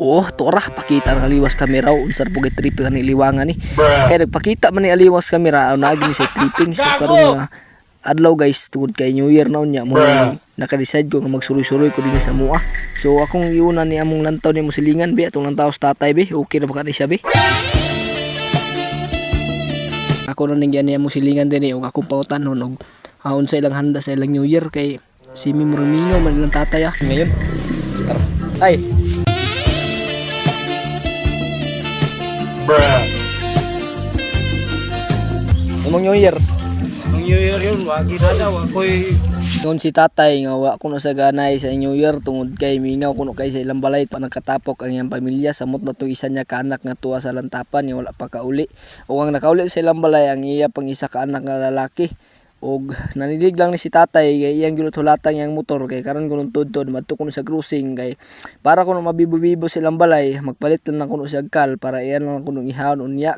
Oh, tora pakita ng aliwas kamera unsar pugay tripping ani liwangan ni. Kaya nagpakita man ni aliwas kamera ang naagi ni sa tripping so karon nga adlaw guys tungod kay New Year na unya mo naka-decide ko nga magsuroy-suroy ko din sa mua. So akong iunan ni among lantaw ni musilingan be atong lantaw sa tatay be. Okay na ba kani siya be? Ako na ning yan mo silingan din eh, ug akong pautan og haon sa ilang handa sa ilang New Year kay si Mimurmingo man ilang tatay ah. Ngayon. Tara. Tay, Imong New Year. Ang New Year yun, wagi na daw. Ako'y Noon si tatay nga wa kuno sa ganay sa New Year tungod kay mingaw kuno kay sa ilang balay pa nagkatapok ang iyang pamilya samot na to isa niya ka anak nga tuwa sa lantapan nga wala pa kauli. O ang nakauli sa ilang balay ang iya pang isa ka anak nga lalaki. Og nanilig lang ni si tatay kay iyang gilutulatan yang motor kay karon kuno tudtod madto kuno sa cruising kay para kuno mabibo-bibo silang balay magpalit lang kuno siya kal para iyan lang kuno ihawon unya